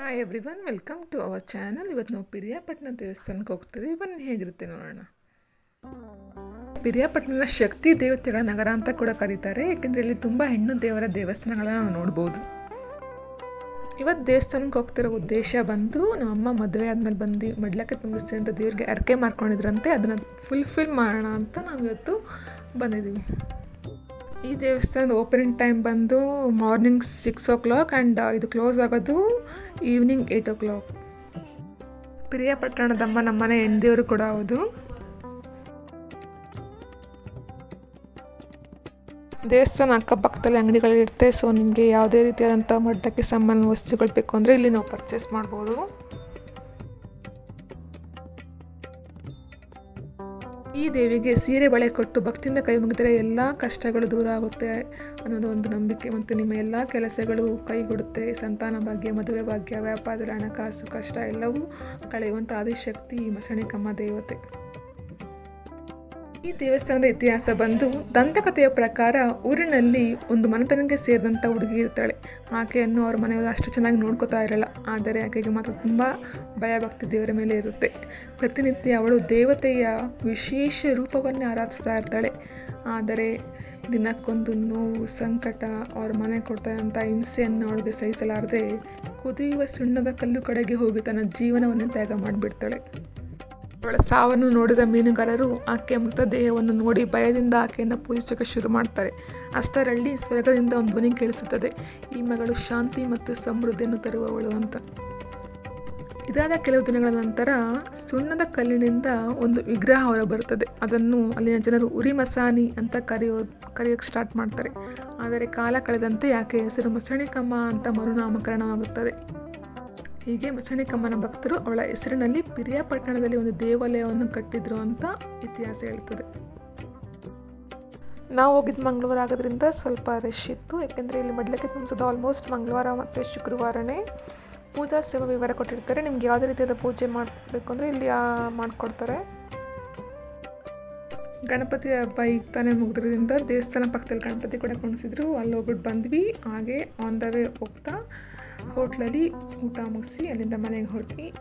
Hi everyone welcome to our channel ಇವತ್ತು ನಾವು ಪಿರಿಯಾಪಟ್ಟಣ ದೇವಸ್ಥಾನಕ್ಕೆ ಹೋಗ್ತೀವಿ ಬನ್ನಿ, ಹೇಗಿರುತ್ತೆ ನೋಡೋಣ. ಪಿರಿಯಾಪಟ್ಟಣದ ಶಕ್ತಿ ದೇವತೆಗಳ ನಗರ ಅಂತ ಕೂಡ ಕರೀತಾರೆ. ಏಕೆಂದರೆ ಇಲ್ಲಿ ತುಂಬ ಹೆಣ್ಣು ದೇವರ ದೇವಸ್ಥಾನಗಳನ್ನ ನಾವು ನೋಡ್ಬೋದು. ಇವತ್ತು ದೇವಸ್ಥಾನಕ್ಕೆ ಹೋಗ್ತಿರೋ ಉದ್ದೇಶ ಬಂದು ನಮ್ಮಮ್ಮ ಮದುವೆ ಆದ್ಮೇಲೆ ಬಂದು ಮಡ್ಲಕ್ಕೆ ತುಂಬಿಸ್ತೀನಿ ಅಂತ ದೇವ್ರಿಗೆ ಅರ್ಕೆ ಮಾಡ್ಕೊಂಡಿದ್ರಂತೆ ಅದನ್ನು ಫುಲ್ಫಿಲ್ ಮಾಡೋಣ ಅಂತ ನಾವು ಇವತ್ತು ಬಂದಿದ್ದೀವಿ. ಈ ದೇವಸ್ಥಾನದ ಓಪನಿಂಗ್ ಟೈಮ್ ಬಂದು morning six o'clock and ಇದು ಕ್ಲೋಸ್ ಆಗೋದು ಈವ್ನಿಂಗ್ ಏಯ್ಟ್ ಓ ಕ್ಲಾಕ್ ಪ್ರಿಯಪಟ್ಟಣದಮ್ಮ ನಮ್ಮನೆ ಹೆಣ್ದೇವರು ಕೂಡ ಹೌದು. ದೇವಸ್ಥಾನ ಅಕ್ಕಪಕ್ಕದಲ್ಲಿ ಅಂಗಡಿಗಳಿರುತ್ತೆ ಸೊ ನಿಮಗೆ ಯಾವುದೇ ರೀತಿಯಾದಂಥ ಮಟ್ಟಕ್ಕೆ ಸಾಮಾನು ವಸ್ತುಗಳು ಬೇಕು ಅಂದರೆ ಇಲ್ಲಿ ನಾವು ಪರ್ಚೇಸ್ ಮಾಡ್ಬೋದು. ಈ ದೇವಿಗೆ ಸೀರೆ ಬಳೆ ಕೊಟ್ಟು ಭಕ್ತಿಯಿಂದ ಕೈ ಮುಗಿದರೆ ಎಲ್ಲ ಕಷ್ಟಗಳು ದೂರ ಆಗುತ್ತೆ ಅನ್ನೋದು ಒಂದು ನಂಬಿಕೆ ಮತ್ತು ನಿಮ್ಮ ಎಲ್ಲ ಕೆಲಸಗಳು ಕೈಗೊಡುತ್ತೆ. ಸಂತಾನ ಭಾಗ್ಯ, ಮದುವೆ ಭಾಗ್ಯ ವ್ಯಾಪಾರದ ಹಣಕಾಸು ಕಷ್ಟ ಎಲ್ಲವೂ ಕಳೆಯುವಂಥ ಆದಿಶಕ್ತಿ ಈ ಮಸಣಿಕಮ್ಮ ದೇವತೆ. ಈ ದೇವಸ್ಥಾನದ ಇತಿಹಾಸ ಬಂದು ದಂತಕಥೆಯ ಪ್ರಕಾರ ಊರಿನಲ್ಲಿ ಒಂದು ಮನೆತನಕ್ಕೆ ಸೇರಿದಂಥ ಹುಡುಗಿ ಇರ್ತಾಳೆ. ಆಕೆಯನ್ನು ಅವ್ರ ಮನೆಯವರು ಅಷ್ಟು ಚೆನ್ನಾಗಿ ನೋಡ್ಕೋತಾ ಇರಲ್ಲ. ಆದರೆ ಆಕೆಗೆ ಮಾತ್ರ ತುಂಬ ಭಯಭಕ್ತಿ ದೇವರ ಮೇಲೆ ಇರುತ್ತೆ. ಪ್ರತಿನಿತ್ಯ ಅವಳು ದೇವತೆಯ ವಿಶೇಷ ರೂಪವನ್ನೇ ಆರಾಧಿಸ್ತಾ ಇರ್ತಾಳೆ. ಆದರೆ ದಿನಕ್ಕೊಂದು ನೋವು, ಸಂಕಟ ಅವ್ರ ಮನೆ ಕೊಡ್ತಾರಂಥ ಹಿಂಸೆಯನ್ನು ಅವಳಿಗೆ ಸಹಿಸಲಾರದೆ ಕುದಿಯುವ ಸುಣ್ಣದ ಕಲ್ಲು ಕಡೆಗೆ ಹೋಗಿ ತನ್ನ ಜೀವನವನ್ನು ತ್ಯಾಗ ಮಾಡಿಬಿಡ್ತಾಳೆ. ಸಾವನ್ನು ನೋಡಿದ ಮೀನುಗಾರರು ಆಕೆಯ ಮೃತದೇಹವನ್ನು ನೋಡಿ ಭಯದಿಂದ ಆಕೆಯನ್ನು ಪೂಜಿಸೋಕೆ ಶುರು ಮಾಡ್ತಾರೆ. ಅಷ್ಟರಲ್ಲಿ ಸ್ವರ್ಗದಿಂದ ಒಂದು ಧ್ವನಿ ಕೇಳಿಸುತ್ತದೆ. ಈ ಮಗಳು ಶಾಂತಿ ಮತ್ತು ಸಮೃದ್ಧಿಯನ್ನು ತರುವವಳು ಅಂತ. ಇದಾದ ಕೆಲವು ದಿನಗಳ ನಂತರ ಸುಣ್ಣದ ಕಲ್ಲಿನಿಂದ ಒಂದು ವಿಗ್ರಹ ಹೊರಬರುತ್ತದೆ. ಅದನ್ನು ಅಲ್ಲಿನ ಜನರು ಉರಿ ಮಸಾನಿ ಅಂತ ಕರೆಯೋ ಕರೆಯೋಕ್ಕೆ ಸ್ಟಾರ್ಟ್ ಮಾಡ್ತಾರೆ. ಆದರೆ ಕಾಲ ಕಳೆದಂತೆ ಯಾಕೆ ಹೆಸರು ಮಸಣಿಕಮ್ಮ ಅಂತ ಮರುನಾಮಕರಣವಾಗುತ್ತದೆ. ಹೀಗೆ ಮಸಣಿಕಮ್ಮನ ಭಕ್ತರು ಅವಳ ಹೆಸರಿನಲ್ಲಿ ಪಿರಿಯಾಪಟ್ಟಣದಲ್ಲಿ ಒಂದು ದೇವಾಲಯವನ್ನು ಕಟ್ಟಿದ್ರು ಅಂತ ಇತಿಹಾಸ ಹೇಳ್ತದೆ. ನಾವು ಹೋಗಿದ್ದು ಮಂಗಳವಾರ ಆಗೋದ್ರಿಂದ ಸ್ವಲ್ಪ ರಶ್ ಇತ್ತು. ಯಾಕೆಂದರೆ ಇಲ್ಲಿ ಮಡ್ಲಕ್ಕೆ ತುಂಬಿಸೋದು ಆಲ್ಮೋಸ್ಟ್ ಮಂಗಳವಾರ ಮತ್ತು ಶುಕ್ರವಾರನೇ. ಪೂಜಾ ಸೇವಾ ವಿವರ ಕೊಟ್ಟಿರ್ತಾರೆ. ನಿಮ್ಗೆ ಯಾವುದೇ ರೀತಿಯಾದ ಪೂಜೆ ಮಾಡಬೇಕು ಅಂದರೆ ಇಲ್ಲಿ ಮಾಡಿಕೊಡ್ತಾರೆ. ಗಣಪತಿ ಹಬ್ಬ ಈಗ ತಾನೇ ಮುಗಿದ್ರಿಂದ ದೇವಸ್ಥಾನ ಪಕ್ಕದಲ್ಲಿ ಗಣಪತಿ ಕೂಡ ಕುಣಿಸಿದ್ರು. ಅಲ್ಲಿ ಹೋಗ್ಬಿಟ್ಟು ಬಂದ್ವಿ. ಹಾಗೆ ಆನ್ ದ ವೇ ಹೋಗ್ತಾ ಹೋಟ್ಲಲ್ಲಿ ಊಟ ಮುಗಿಸಿ ಅಲ್ಲಿಂದ ಮನೆಗೆ ಹೊರಟಿ